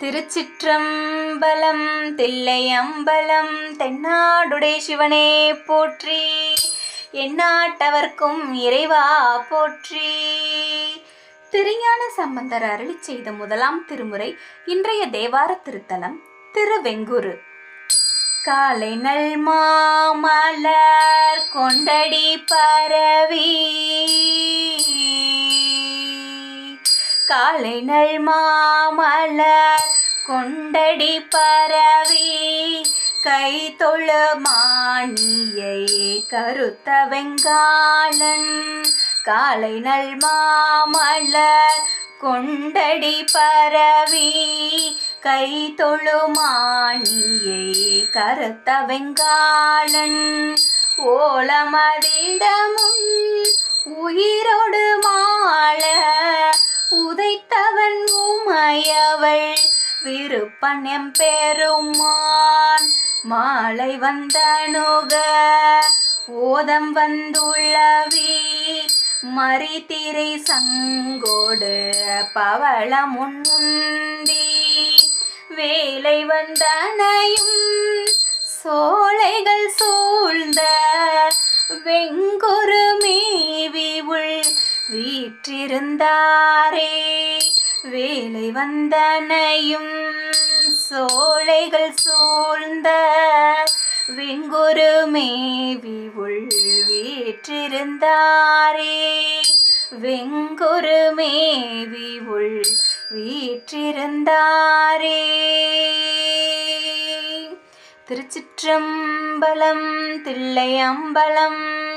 திருச்சிற்றம்பலம் தில்லையம்பலம் தென்னாடுடை சிவனே போற்றி. எந்நாட்டவர்க்கும் இறைவா போற்றி. திருஞான சம்பந்தர் அருளி செய்த முதலாம் திருமுறை இன்றைய தேவார திருத்தலம் திருவெங்குரு. காலை நல் மாமலர் கொண்டடி பரவி காலை மாமலர் கொண்டடி பரவி கை தொழு மாணியை கருத்த வெங்காளன் காலை நல் மாமலர் கொண்டடி பரவி கை தொழு மாணியை கருத்த வெங்காளன் ஓலமதிடமும் உயிரோடு மா அவள் விருப்பன் பெருமான். மாலை வந்தணுக ஓதம் வந்துள்ளவி மறித்திரை சங்கோடு பவளமுன்னுந்தி வேலை வந்தனையும் சோலைகள் சூழ்ந்த வெங்குரு மேவி உள் வீற்றிருந்தாரே. வேலை வந்தனையும் சோலைகள் சூழ்ந்த வெங்குரு மேவி உள்வீற்றிருந்தாரே. வெங்குரு மேவி உள் வீற்றிருந்தாரே திருச்சிற்றம்பலம் தில்லையம்பலம்